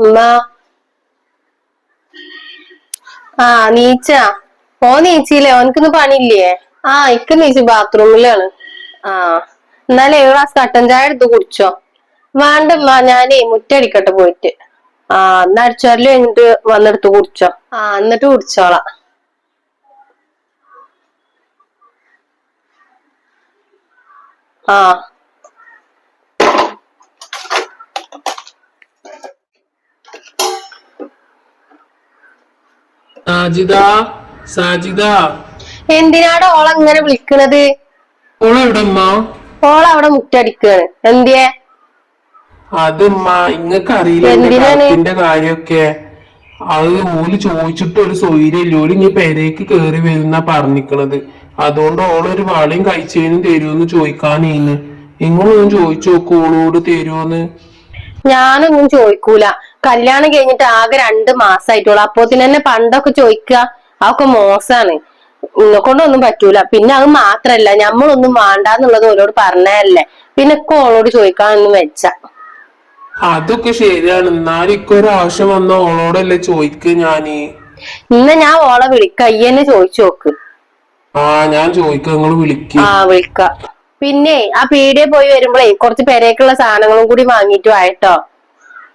ഉമ്മ. ആ നീച്ച. ഓ നീച്ചില്ലേ? ഓനക്കിന്ന് പണിയില്ലേ? ആ ഇക്ക് നീച്ച് ബാത്റൂമിലാണ്. ആ എന്നാലേ ഒരു ഗ്ലാസ് കട്ടൻ ചായ എടുത്ത് കുടിച്ചോ. വേണ്ടമ്മ ഞാനേ മുറ്റടിക്കട്ടെ പോയിട്ട്. ആ എന്നാ അടിച്ചോരൽ കഴിഞ്ഞിട്ട് വന്നെടുത്ത് കുടിച്ചോ. ആ എന്നിട്ട് കുടിച്ചോളാം. ആ. സാജിദ സാജിദ. എന്തിനാണ് ഓളങ്ങനെ വിളിക്കണത്? ഓളെവിടെ ഉമ്മ ഓൾ അവിടെ മുറ്റടിക്കാണ്. എന്തിയെ? അതമ്മ ഇങ്ങക്ക് അറിയില്ല കാര്യൊക്കെ അത് ഓൽ ചോദിച്ചിട്ട് ഒരു സൗകര്യമില്ല ഓൽ ഇനി പെരേക്ക് കേറി വരുന്ന പറഞ്ഞിക്കണത്. അതുകൊണ്ട് ഓളൊരു വളയും കഴിച്ചതിനും തരുമെന്ന് ചോദിക്കാനേന്ന്. നിങ്ങളൊന്നും ചോദിച്ചു നോക്കൂ ഓളോട് തരുമോന്ന് ഞാനൊന്നും ചോദിക്കൂല. കല്യാണം കഴിഞ്ഞിട്ട് ആകെ രണ്ട് മാസമായിട്ടുള്ളു അപ്പോ തന്നെ പണ്ടൊക്കെ ചോദിക്കുക അതൊക്കെ മോശമാണ് ഇന്നെ കൊണ്ടൊന്നും പറ്റൂല. പിന്നെ അത് മാത്രല്ല ഞമ്മളൊന്നും വേണ്ടാന്നുള്ളത് ഓരോട് പറഞ്ഞല്ലേ പിന്നെ ഓളോട് ചോദിക്കാനൊന്നും വെച്ച. അതൊക്കെ ശരിയാണ്. എന്നാലും ആവശ്യം വന്ന ഓളോടല്ലേ ചോദിക്ക് ഞാൻ. ഇന്ന് ഞാൻ ഓളെ വിളിക്ക. അയ്യന്നെ ചോദിച്ചു നോക്ക്. ആ ഞാൻ ചോദിക്കാം. നിങ്ങൾ വിളിക്ക. ആ വിളിക്ക. പിന്നെ ആ പീടിയെ പോയി വരുമ്പോഴേ കുറച്ച് പെരേക്കുള്ള സാധനങ്ങളും കൂടി വാങ്ങിയിട്ട് വായട്ടോ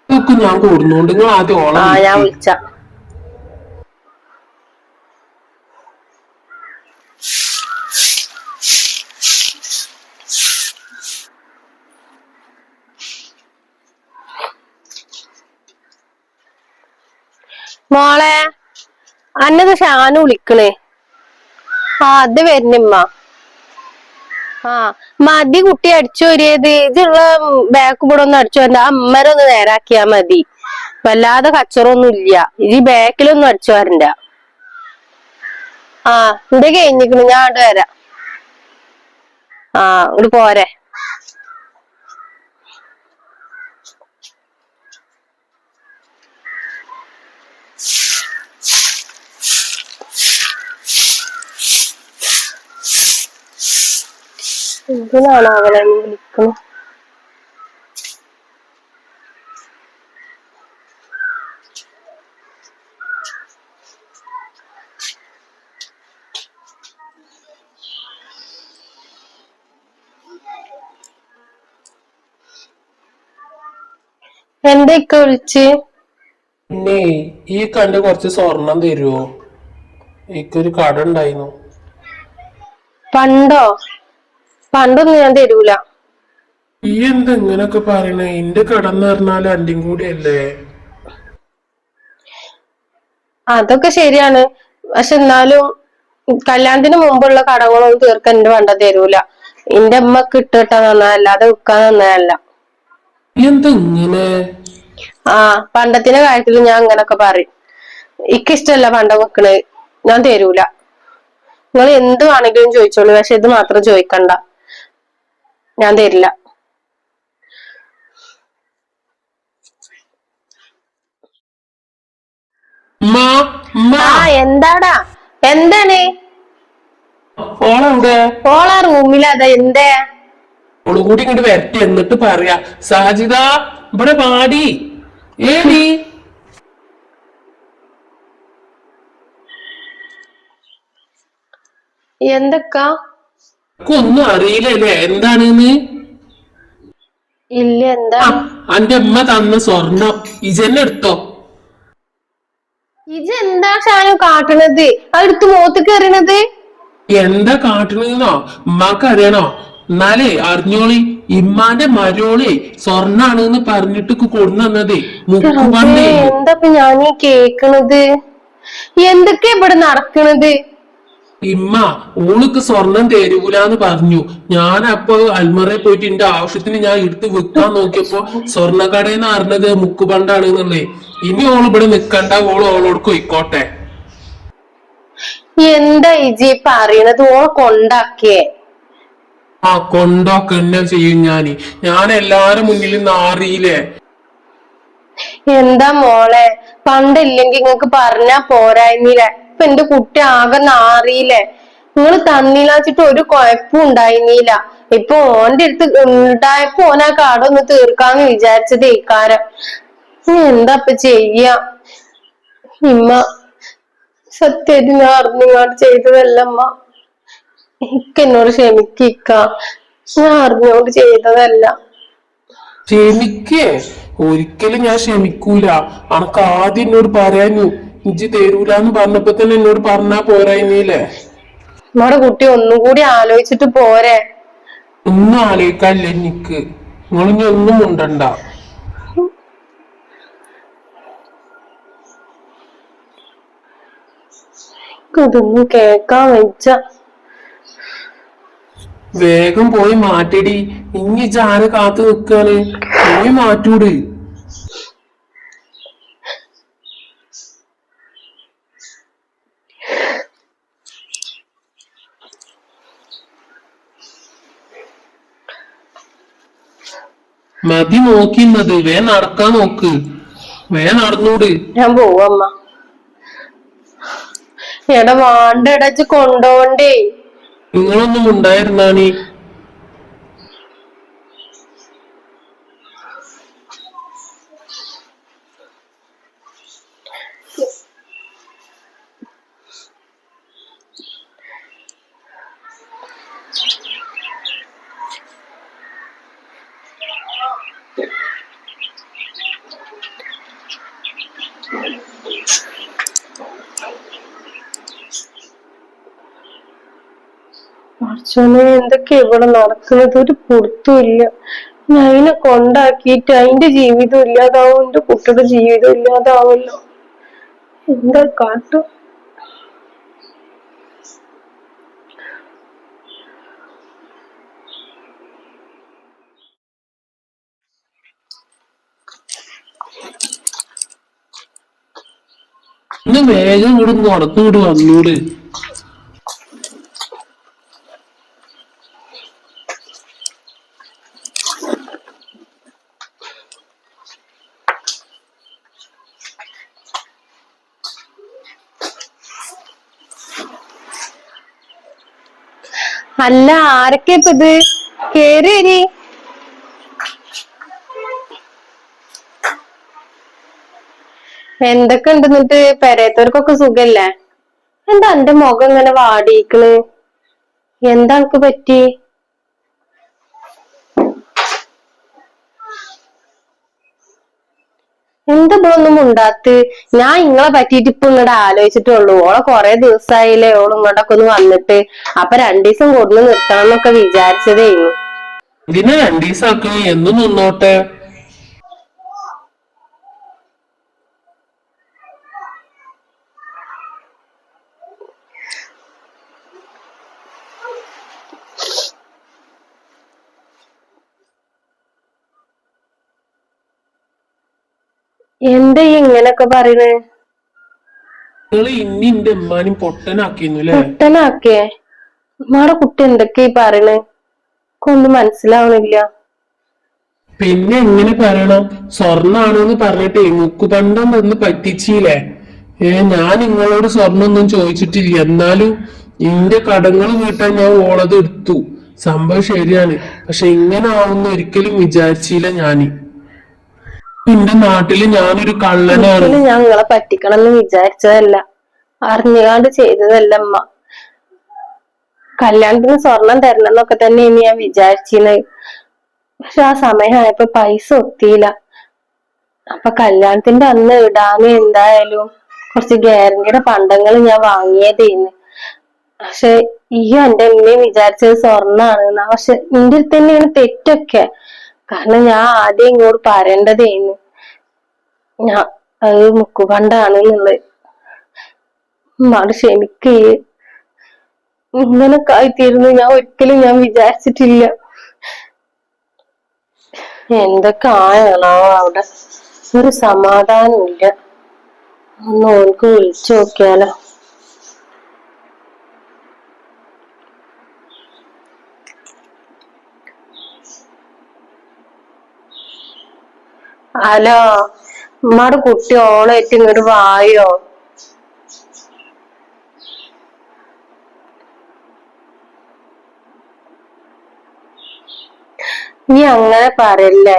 ഞാൻ കൂടുന്നുണ്ട് നിങ്ങൾ ആദ്യം ഓളാ ഞാൻ വിളിച്ച. മോളെ അന്നത് ഷാനു വിളിക്കണേ. ആ അത് വരുന്നിമ്മ ആ മതി കുട്ടി അടിച്ചു വരിയത് ഇതുള്ള ബാക്ക് കൂടെ ഒന്ന് അടിച്ചു വരണ്ട. അമ്മര ഒന്ന് നേരാക്കിയാ മതി. വല്ലാതെ കച്ചറൊന്നും ഇല്ല. ഈ ബാക്കിലൊന്നും അടിച്ചു വരണ്ട. ആ ഇത് കഴിഞ്ഞിക്കണ് ഞാൻ അവിടെ വരാം. ആ ഇവിടെ പോരെ. എന്തിനാണ് അവളെ നീ എന്തൊക്കെ വിളിച്ച്? പിന്നെ ഈ കണ്ട് കുറച്ച് സ്വർണം തരുവോ? എനിക്കൊരു കട ഉണ്ടായിരുന്നു. പണ്ടോ? പണ്ടൊന്നും ഞാൻ തരൂല. ഈ എന്താ ഇങ്ങനൊക്കെ പറയണേ? എന്റെ കടന്ന് പറഞ്ഞാൽ അന്റെയും കൂടി അല്ലേ അതൊക്കെ ശരിയാണ്. പക്ഷെ എന്നാലും കല്യാണത്തിന് മുമ്പുള്ള കടങ്ങളൊന്നും തീർക്കാൻ എന്റെ പണ്ട തരൂല. എന്റെ അമ്മ ഇട്ടിട്ടാ നന്നായല്ല അത് വിൽക്കാൻ നന്നതല്ല. ഇങ്ങനെ? ആ പണ്ടത്തിന്റെ കാര്യത്തിൽ ഞാൻ അങ്ങനൊക്കെ പറയും. ഇക്കിഷ്ടല്ല പണ്ടം വെക്കണത് ഞാൻ തരൂല. നിങ്ങൾ എന്ത് വേണമെങ്കിലും ചോദിച്ചോളൂ. പക്ഷെ ഇത് മാത്രം ചോദിക്കണ്ട. ഞാൻ തരില്ല. ആ എന്താടാ? എന്താണ്? ഓളാ റൂമിലതാ എന്തേ? ഓളും കൂടി ഇങ്ങോട്ട് വരട്ടെ എന്നിട്ട് പറയാ. സാജിത ഇവിടെ പാടി ഏടി എന്തൊക്കാ? ഒന്നും അറിയില്ലല്ലേ എന്താണെന്ന്. ഇല്ല എന്താ? അന്റെ അമ്മ തന്ന സ്വർണം ഇജന്നെ എടുത്തോ. ഇജെന്താ എന്താ ഷാനു കാട്ടണത്? അടുത്ത് മോത്ത് കയറണത്? എന്താ കാട്ടണെന്നോ ഉമ്മാക്ക് അറിയണോ? എന്നാലേ അറിഞ്ഞോളി. ഇമ്മാന്റെ മരോളി സ്വർണാണെന്ന് പറഞ്ഞിട്ട് കൊടുന്നതേ മുക്കുപണ്ടേ എന്താ ഇപ്പൊ ഞാൻ ഈ കേക്കണത്? എന്തൊക്കെ ഇവിടെ നടക്കണത്? ഇമ്മ ഓൾക്ക് സ്വർണം തരൂലാന്ന് പറഞ്ഞു. ഞാൻ അപ്പൊ അൽമറയിൽ പോയിട്ട് എന്റെ ആവശ്യത്തിന് ഞാൻ എടുത്ത് വിൽക്കാൻ നോക്കിയപ്പോ സ്വർണക്കടയെന്ന് അറിഞ്ഞത് മുക്കുപണ്ടാണ് എന്നുള്ളേ ഇനി ഓൾ ഇവിടെ നിക്കണ്ട ഓൾ ഓളോട് കൊയ്ക്കോട്ടെ എന്താ ഇജി പറയണത് ഓൾ കൊണ്ടാക്കിയേ. ആ കൊണ്ടാക്ക എന്നെ ചെയ്യും ഞാൻ. ഞാൻ എല്ലാരും മുന്നിൽ നാറിയില്ലേ? എന്താ മോളെ? പണ്ടില്ലെങ്കിൽ നിങ്ങക്ക് പറഞ്ഞാ പോരായിരുന്നില്ല ഇപ്പൊ എന്റെ കുട്ടി ആകെ നാറിയില്ലേ? നിങ്ങൾ തന്നില്ലാച്ചിട്ട് ഒരു കുഴപ്പം ഉണ്ടായിരുന്നില്ല. ഇപ്പൊ ഓന്റെ അടുത്ത് ഉണ്ടായപ്പോ ഓൻ ആ ഒന്ന് തീർക്കാന്ന് വിചാരിച്ചത് ഇക്കാരം എന്താ ഇപ്പൊ ചെയ്യ? ഇമ്മ സത്യമായിട്ട് ഞാൻ അറിഞ്ഞുകൊണ്ട് ചെയ്തതല്ല അമ്മ ഇക്ക എന്നോട് ക്ഷമിക്ക ഞാൻ അറിഞ്ഞോട് ചെയ്തതല്ല. ക്ഷമിക്കേ. ഒരിക്കലും ഞാൻ ക്ഷമിക്കൂല. അനക്ക് ആദ്യം എന്നോട് പറയാനു ഇജ്ജ് തരൂലെന്ന് പറഞ്ഞപ്പോ തന്നെ എന്നോട് പറഞ്ഞാ പോരായില്ലേ നമ്മുടെ കുട്ടി ഒന്നും കൂടി ആലോചിച്ചിട്ട് പോരെ. ഒന്നും ആലോചിക്കാനില്ല എനിക്ക് നിങ്ങളിനി ഒന്നും ഉണ്ടണ്ട ഇതൊന്നും കേക്കാൻ വെച്ച വേഗം പോയി മാറ്റിടി. ഇനി ജാന കാത്തു നിക്കാണ്? പോയി മാറ്റൂട്. മതി നോക്കിന്നത്. വേ നടക്കാൻ നോക്ക്. വേ നടന്നൂട്. ഞാൻ പോവമ്മ എടാ വാണ്ട ഇടച്ച് കൊണ്ടോണ്ടേ. നിങ്ങളൊന്നും ഉണ്ടായിരുന്നാണി? അച്ഛനെ എന്തൊക്കെ ഇവിടെ നടക്കുന്നത്? ഒരു പൊടുത്തുമില്ല ഞാൻ അതിനെ കൊണ്ടാക്കിയിട്ട് അതിന്റെ ജീവിതം ഇല്ലാതാവും എന്റെ കുട്ടിയുടെ ജീവിതം ഇല്ലാതാവല്ലോ. എന്താ കാട്ടു? ഇന്ന് വേഗം ഇവിടെ നടന്നൂട് വന്നൂട്. അല്ല ആരൊക്കെ ഇപ്പൊ ഇത്? കേറി എന്തൊക്കെ ഉണ്ട് എന്നിട്ട് പെരയത്തവർക്കൊക്കെ സുഖല്ലേ? എന്താ എന്റെ മുഖം ഇങ്ങനെ വാടിയിക്കണ് എന്താ എനിക്ക് പറ്റി? എന്താ ഇവളൊന്നും ഉണ്ടാത്ത് ഞാൻ ഇങ്ങളെ പറ്റിയിട്ട് ഇപ്പൊ ഇങ്ങോട്ട് ആലോചിച്ചിട്ടുള്ളൂ ഓളെ കൊറേ ദിവസമായില്ലേ ഓൾ ഇങ്ങോട്ടൊക്കെ ഒന്ന് വന്നിട്ട്. അപ്പൊ രണ്ടീസം കൊടുന്ന് നിർത്തണം എന്നൊക്കെ വിചാരിച്ചതേനു. ഇതിനെ നിന്നോട്ടെ? എന്താ ഇങ്ങനൊക്കെ പറയണേ? നിങ്ങൾ ഇനി എന്റെ ഉമ്മാനും പൊട്ടനാക്കിന്നു അല്ലേ പൊട്ടനാക്കേ ഉമ്മാടെ കുട്ടി എന്തൊക്കെയാ പറയണേ? ഒന്നും മനസ്സിലാവണില്ല. പിന്നെ എങ്ങനെ പറയണം? സ്വർണാണെന്ന് പറഞ്ഞിട്ട് മുക്കുപണ്ടം വന്ന് പറ്റിച്ചില്ലേ ഏ ഞാൻ നിങ്ങളോട് സ്വർണൊന്നും ചോദിച്ചിട്ടില്ല. എന്നാലും ഇന്റെ കടങ്ങൾ വീട്ടാൻ ഞാൻ ഓളത് എടുത്തു. സംഭവം ശരിയാണ്. പക്ഷെ ഇങ്ങനെ ആവുന്ന ഒരിക്കലും വിചാരിച്ചില്ല ഞാൻ. എന്റെ നാട്ടിൽ ഞാനൊരു കള്ളനാണ്. ഞാൻ നിങ്ങളെ പറ്റിക്കണം എന്ന് വിചാരിച്ചതല്ല. അറിഞ്ഞുകാണ്ട് ചെയ്തതല്ല അമ്മ കല്യാണത്തിന് സ്വർണം തരണം എന്നൊക്കെ തന്നെ ഇനി ഞാൻ വിചാരിച്ചിരുന്നത് പക്ഷെ ആ സമയമായപ്പോ പൈസ ഒത്തിയില്ല. അപ്പൊ കല്യാണത്തിന്റെ അന്ന് ഇടാന് എന്തായാലും കുറച്ച് ഗ്യാരണ്ടിയുടെ പണ്ടങ്ങൾ ഞാൻ വാങ്ങിയതേന്ന്. പക്ഷെ ഈ എന്റെ ഉമ്മയും വിചാരിച്ചത് സ്വർണാണ് പക്ഷെ നിന്റെ തന്നെയാണ് തെറ്റൊക്കെ. കാരണം ഞാൻ ആദ്യം ഇങ്ങോട്ട് പറയേണ്ടതേന്ന് ഞാൻ അത് മുക്കുപണ്ടാണെന്നുള്ളത് ഉമ്മാട് ക്ഷമിക്കേ. ഇങ്ങനൊക്കെ ആയിത്തീരുന്നു. ഞാൻ ഒരിക്കലും ഞാൻ വിചാരിച്ചിട്ടില്ല. എന്തൊക്കെ ആയാണോ അവിടെ ഒരു സമാധാനമില്ല. ഒന്ന് ഓൾക്ക് വിളിച്ചു നോക്കിയാലോ. ഹലോ ഉമ്മാടെ കുട്ടി ഓളായിട്ട് ഇങ്ങോട്ട് വായോ? നീ അങ്ങനെ പറയല്ലേ?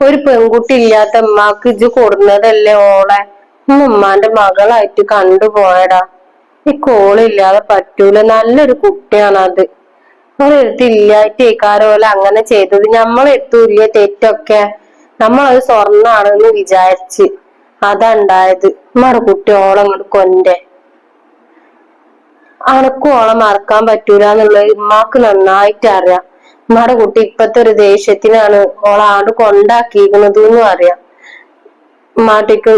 ഒരു പെൺകുട്ടി ഇല്ലാത്ത ഉമ്മാക്ക് ഇത് കൊടുന്നതല്ലേ ഓളെ? ഉമ്മ ഉമ്മാന്റെ മകളായിട്ട് കണ്ടുപോയടാ ഈ കോളില്ലാതെ പറ്റൂല. നല്ലൊരു കുട്ടിയാണ് അത്. ഒരെടുത്ത് ഇല്ലായിട്ടേക്കാരോ ഓല അങ്ങനെ ചെയ്തത്. നമ്മളെടുത്തും ഇല്ല തെറ്റൊക്കെ? നമ്മളത് സ്വർണാണെന്ന് വിചാരിച്ച് അതാ ഉണ്ടായത് ഉമ്മയുടെ കുട്ടി ഓളങ്ങോട്ട് കൊന്റെ അനക്കും ഓളെ മറക്കാൻ പറ്റൂല എന്നുള്ളത് ഉമ്മാക്ക് നന്നായിട്ട് അറിയാം. ഉമ്മയുടെ കുട്ടി ഇപ്പത്തെ ഒരു ദേഷ്യത്തിനാണ് ഓളെ ആണ്ട് കൊണ്ടാക്കിയിരിക്കുന്നത് എന്ന് അറിയാം. ഉമ്മാട്ടിക്ക്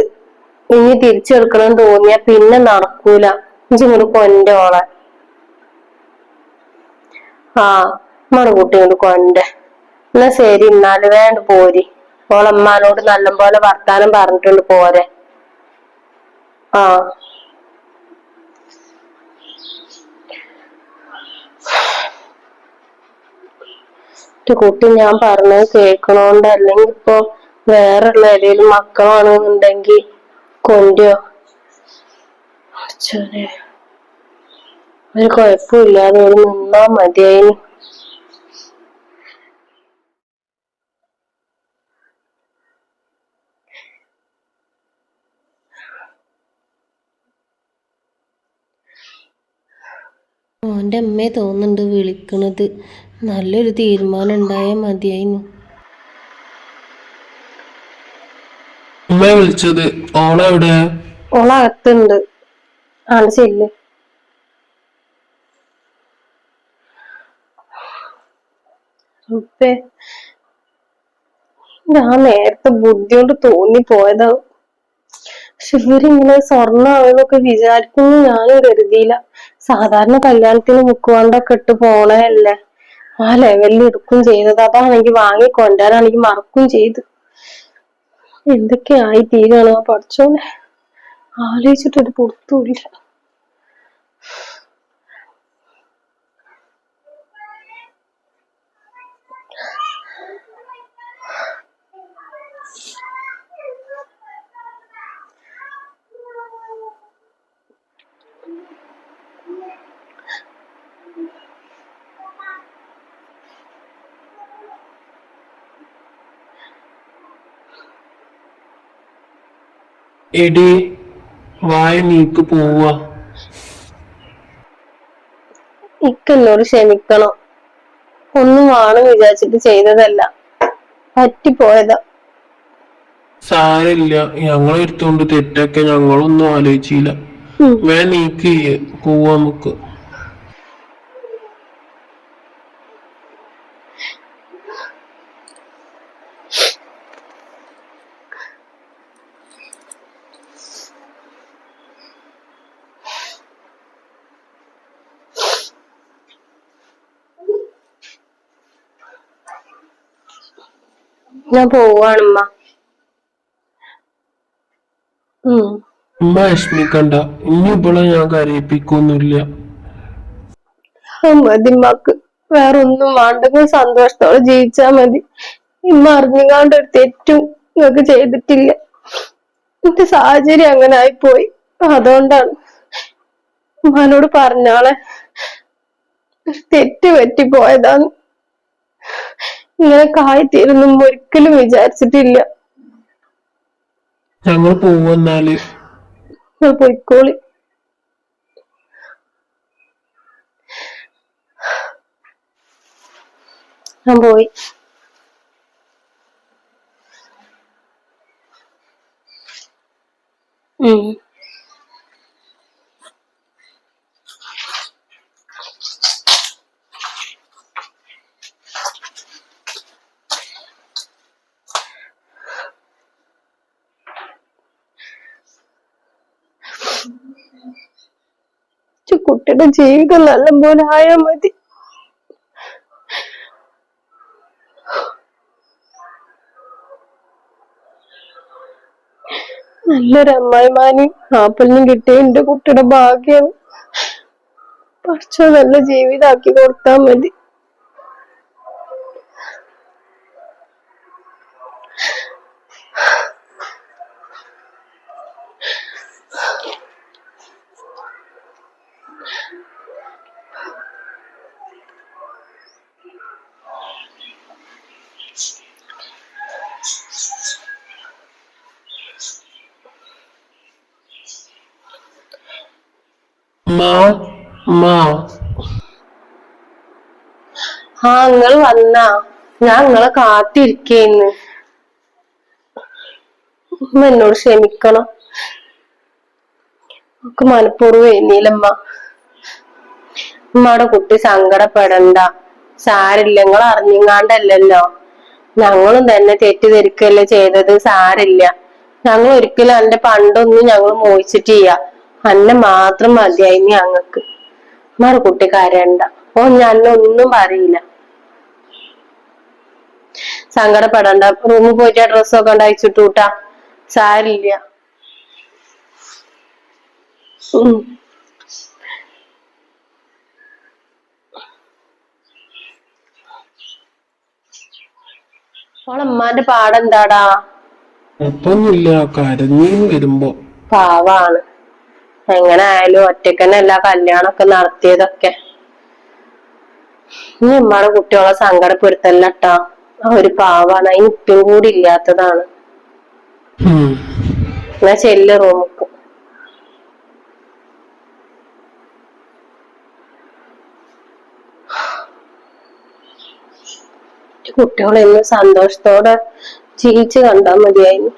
ഇനി തിരിച്ചെടുക്കണം തോന്നിയാ പിന്നെ നടക്കൂല. ഇങ്ങോട്ട് കൊന്റെ ഓളെ. ആ ഉമ്മയുടെ കുട്ടി ഇങ്ങോട്ട് കൊന്റെ എന്നാ ശരി എന്നാൽ വേണ്ട പോരി. ഓളമ്മാനോട് നല്ലപോലെ വർത്താനം പറഞ്ഞിട്ടുണ്ട് പോരെ. ആ. കുട്ടി ഞാൻ പറഞ്ഞത് കേൾക്കണോണ്ട് അല്ലെങ്കിൽ ഇപ്പൊ വേറെയുള്ള ഏതെങ്കിലും മക്കളാണെന്നുണ്ടെങ്കിൽ കൊണ്ടോ ഒരു കുഴപ്പമില്ലാതെ ഒരു നിന്നാ മതിയായിന്. ഓന്റെ അമ്മയെ തോന്നുന്നുണ്ട് വിളിക്കണത്. നല്ലൊരു തീരുമാനം ഉണ്ടായാൽ മതിയായിരുന്നു. വിളിച്ചത് ഓളെവിടെ ഓളകത്തുണ്ട് ആണ് ശരി ഞാൻ നേരത്തെ ബുദ്ധി കൊണ്ട് തോന്നി പോയതാവും പക്ഷെ ഇവരിങ്ങനെ സ്വർണാവെന്നൊക്കെ വിചാരിക്കുന്നു. ഞാനും കരുതിയില്ല. സാധാരണ കല്യാണത്തിന് മുക്കുവണ്ടൊക്കെ ഇട്ട് പോണല്ലേ ആ ലെവലിൽ എടുക്കും ചെയ്തത്. അതാണെങ്കിൽ വാങ്ങി കൊണ്ടുവരാണെങ്കിൽ മറക്കും ചെയ്തു. എന്തൊക്കെയായി തീരാണോ പഠിച്ചോനെ? ആലോചിച്ചിട്ടൊരു പുറത്തുമില്ല. എടി വായ നീക്ക് പോവാ ഇക്കെന്നോട് ക്ഷമിക്കണം. ഒന്നും വേണം വിചാരിച്ചിട്ട് ചെയ്തതല്ല. പറ്റിപ്പോയതാ. സാരില്ല ഞങ്ങളെ എടുത്തോണ്ട് തെറ്റൊക്കെ ഞങ്ങളൊന്നും ആലോചിച്ചില്ല. വേ നീക്ക് പോവാ നമുക്ക്. ഞാൻ പോവാണ് ഉമ്മ. വിഷമിക്കണ്ട ഇനി ഇവിടെ ഞാൻ കരയിപ്പിക്കൊന്നുമില്ല. ആ മതി ഉമ്മാക്ക് വേറെ ഒന്നും വേണ്ടെങ്കിൽ സന്തോഷത്തോടെ ജീവിച്ചാ മതി. ഇമ്മ അറിഞ്ഞുകാണ്ട് ഒരു തെറ്റും നിങ്ങൾക്ക് ചെയ്തിട്ടില്ല. എന്റെ സാഹചര്യം അങ്ങനെ ആയിപ്പോയി. അതുകൊണ്ടാണ് ഉമ്മാനോട് പറഞ്ഞാളെ തെറ്റ് പറ്റി പറ്റിപ്പോയതാന്ന്. ഇങ്ങനെ കായിത്തീരുന്നും ഒരിക്കലും വിചാരിച്ചിട്ടില്ല. ഞങ്ങൾ പോവെന്നാൽ. പോയിക്കോളി. ഞാൻ പോയി. ഉം. ജീവിതം ജീവിതം നല്ലപോലെ ആയാ മതി. നല്ലൊരു അമ്മായിമാനും ആപ്പിളിനും കിട്ടിയ എന്റെ കുട്ടിയുടെ ഭാഗ്യം. കുറച്ചോ നല്ല ജീവിതാക്കി കൊടുത്താ മതി. മാ മാ ആ നിങ്ങൾ വന്നാ ഞാൻ നിങ്ങളെ കാത്തിരിക്കേന്ന്. ഉമ്മ എന്നോട് ക്ഷമിക്കണം. നമുക്ക് മനഃപൂർവം എഴുന്നീലമ്മ. ഉമ്മയുടെ കുട്ടി സങ്കടപ്പെടണ്ട. സാരില്ല നിങ്ങൾ അറിഞ്ഞിങ്ങാണ്ടല്ലല്ലോ. ഞങ്ങളും തന്നെ തെറ്റിദ്ധരിക്കല്ലേ ചെയ്തത് സാരില്ല. ഞങ്ങൾ ഒരിക്കലും എന്റെ പണ്ടൊന്നും ഞങ്ങൾ മോഹിച്ചിട്ടില്ല. അന്നെ മാത്രം മതിയായി നീ അങ്ങക്ക്. മറു കുട്ടി കരയണ്ട. ഓ ഞാൻ ഒന്നും പറയില്ല. സങ്കടപ്പെടണ്ട. റൂമിൽ പോയിട്ട് ആ ഡ്രസ്സൊക്കെ ഉണ്ട് അയച്ചിട്ട് കൂട്ടാ. സാരില്ല. പാടെന്താടാ? ഒപ്പൊന്നുമില്ല കരഞ്ഞു വരുമ്പോ. പാവാണ്. എങ്ങനെ ആയാലും ഒറ്റക്കന്നെ എല്ലാ കല്യാണമൊക്കെ നടത്തിയതൊക്കെ. ഇനി ഉമ്മയുടെ കുട്ടികളെ സങ്കടപ്പെടുത്തല്ലട്ടാ ആ ഒരു പാവാണ്. അതിന് ഇപ്പം കൂടി ഇല്ലാത്തതാണ്. എന്നാ ചെല്ല് റൂമുക്ക്. കുട്ടികളെന്നും സന്തോഷത്തോടെ ജീവിച്ചു കണ്ടാൽ മതിയായിരുന്നു.